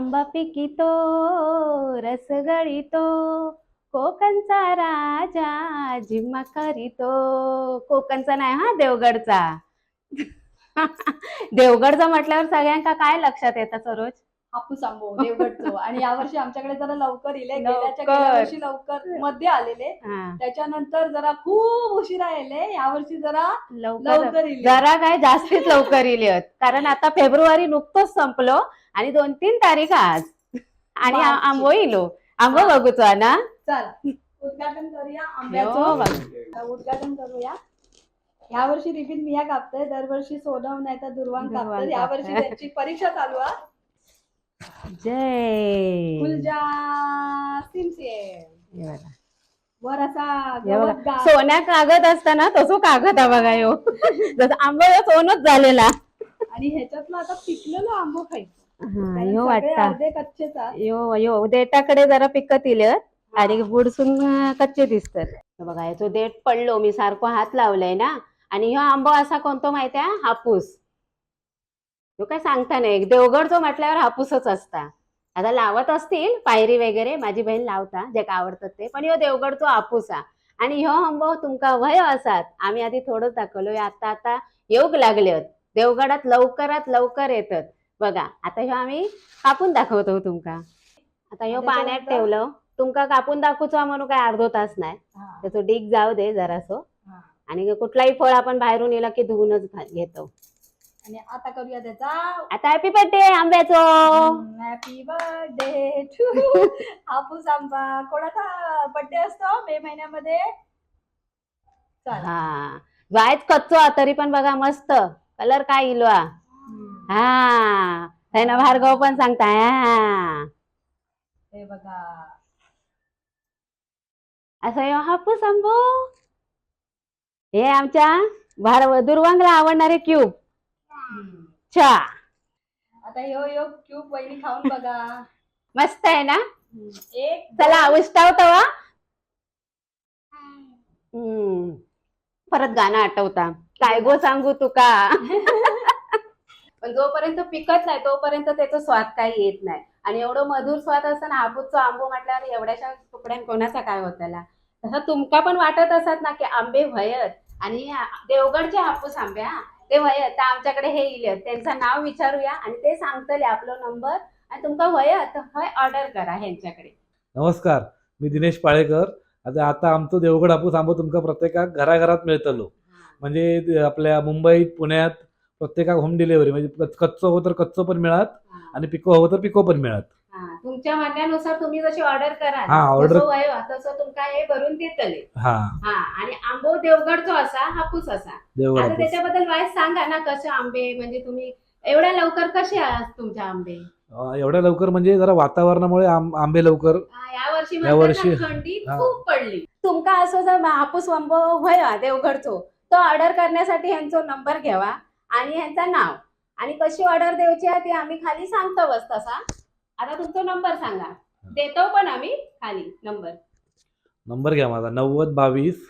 आंबा पिकितो रस गळितो कोकणचा राजा जिम्मा करीतो कोकणचा नाही हा देवगडचा. देवगडचा म्हटल्यावर सगळ्यांका काय लक्षात येतं सरोज? हापूस आंबो देवगडचो. आणि यावर्षी आमच्याकडे जरा लवकर इले गेल्याच्या. गेल्या वर्षी लवकरमध्ये आलेले. त्याच्यानंतर जरा खूप उशिरा येले. यावर्षी जरा लवकर. इले. जरा काय जास्तीच लवकर इले कारण आता फेब्रुवारी नुकतंच संपलो आणि दोन तीन तारीख आज. आणि. आंबो इलो. आंबो बघूचो ना चला. उद्घाटन करूया आंब्याचं. उद्घाटन करूया. यावर्षी रिपीट मिया कापतोय. दरवर्षी सोनम नाही तर दुर्वान कापतोय. यावर्षी. त्यांची परीक्षा चालू आहे. जय. हे बघा. वर असा हे बघा. गवत गा- सोन्या कागद असताना तसो कागद हा बघा यो. जसं आंबो सोनच झालेला. आणि ह्याच्यातलं आता पिकलेलं आंबो खायचं. हा, कारण यो सगळे वाटता अर्धे कच्चेच आहेत. यो यो देठाकडे जरा पिकत इले आणि बुडसून अं, कच्चे दिसतात. हे बघा याचो देठ पडलो मी सारखो हात लावलाय ना. आणि ह्यो आंबो असा कोणतो माहितीये? हापूस. ह्यो काय सांगता नाही. देवगडचो म्हटल्यावर हापूसच असता. आता लावत असतील पायरी वगैरे माझी बहीण लावता जे का आवडतात ते. पण ह्यो देवगडचो हापूस हा आणि ह्यो आंबो तुमका वय असात. आम्ही आधी थोडंच दाखवलो आता आता येऊक लागले देवगडात लवकरात लवकर येतात. बघा आता ह्यो आम्ही कापून दाखवतो तुमका. आता ह्यो पाण्यात? ठेवलं. तुमका कापून दाखवतो म्हणून काय अर्धो तास नाही. त्याचं डीक जाऊ दे जरासो. आणि कुठलाही फळ आपण बाहेरून येला की धुवूनच घेतो. आणि आता करूया त्याचा आता हॅपी बर्थडे आंब्याचो. हॅपी बर्थडे टू हापूस आंबा कोणाचा बर्थडे असतो मे महिन्यामध्ये? चला. हा. जायच कच्चो तरी पण बघा मस्त. कलर काय इलो हा हम्म. हा. त्यानं भार्गव पण सांगता हा. हे बघा. असं ह्यो हापूस आंबो हे आमच्या भार दुर्वांगला आवडणारे क्यूब. चा आता यो यो क्यूब वहिनी खाऊन बघा. मस्त आहे ना? एक चला उष्टावतो वा हम्म. परत गाणं आठवता. काय गो सांगू तुका? पण जोपर्यंत पिकत नाही तोपर्यंत त्याचा स्वाद काही येत नाही. आणि एवढं मधुर स्वाद असताना हापूसचा आंबो म्हटल्यावर एवढ्याशा तुकड्यान कोणाचा काय होताला तसं तुमका पण वाटत असत ना की आंबे व्हयत आणि देवगडचे हापूस आंबे हा. ते व्हयत तर आमच्याकडे हे इलेत त्यांचं नाव विचारूया आणि ते सांगतले आपला नंबर आणि तुमका व्हयत हय ऑर्डर करा ह्यांच्याकडे. नमस्कार मी दिनेश पाळेकर. आता आता आमचं देवगड हापूस आंबो तुमका प्रत्येकाक घराघरात मिळतलो. म्हणजे आपल्या मुंबईत पुण्यात प्रत्येकाक होम डिलिव्हरी म्हणजे कच- कच्चं हवं तर कच्चं पण मिळत आणि पिको हवं तर पिको पण मिळत. हा, तुमच्या म्हणण्यानुसार तुम्ही जशी ऑर्डर करा हा, order- जसं वय वा, तसं तुमका हे भरून देतले. हा. हा आणि आंबो देवगडचो असा हापूस असा. देवगड आता त्याच्याबद्दल वाईस सांगा ना कसे आंबे म्हणजे तुम्ही एवढ्या लवकर कसे आहात तुमचे आंबे? एवढ्या लवकर म्हणजे जरा वातावरणामुळे आंब- आंबे लवकर. हा, म्हणतात ना, थंडी हा. खूप पडली. तुमका असं जर हापूस आंबो व्हय देवगडचो तो ऑर्डर करण्यासाठी ह्यांचा नंबर घ्यावा आणि ह्यांचं नाव. आणि कशी ऑर्डर द्यायची आहे ते आम्ही खाली सांगतो बस तसा. आता तुमचा नंबर सांगा. देतो पण आम्ही खाली. नंबर नंबर घ्या माझा. नव्वद बावीस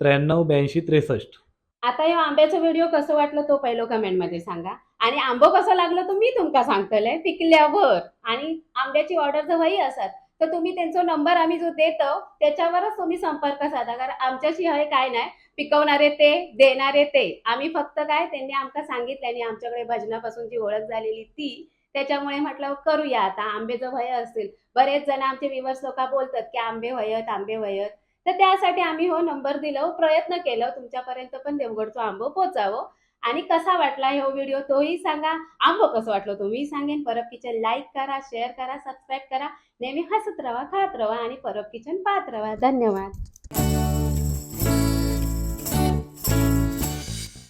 त्र्याण्णव ब्याऐंशी त्रेसष्ट. आता या आंब्याचा व्हिडिओ कसं वाटलं तो पहिलो कमेंटमध्ये सांगा. आणि आंबो कसं लागलं तो मी तुमका सांगतलंय. पिकल्यावर आणि आंब्याची ऑर्डर जर हवी असत. तर तुम्ही त्यांचा नंबर आम्ही जो देतो त्याच्यावरच तुम्ही संपर्क साधा. कारण आमच्याशी हे काय नाही. पिकवणारे ते देणारे ते. आम्ही फक्त काय त्यांनी आमका सांगितलं आणि आमच्याकडे भजनापासूनची ओळख झालेली ती. त्याच्यामुळे म्हटलं करूया आता आंबे भय असतील. बरेच जण आमचे विवर्स लोक बोलतात की आंबे वयत आंबे वयत तर त्यासाठी आम्ही हो नंबर दिलो हो, प्रयत्न केलं हो, तुमच्यापर्यंत पण देवगडचं आंबो पोचावं. आणि कसा वाटला हो व्हिडिओ तोही सांगा. आंबो कसं वाटलं तुम्ही सांगेन. परब किचन लाईक करा शेअर करा सबस्क्राईब करा. नेहमी हसत राहा खात राहा आणि परब किचन पाहत राहा धन्यवाद.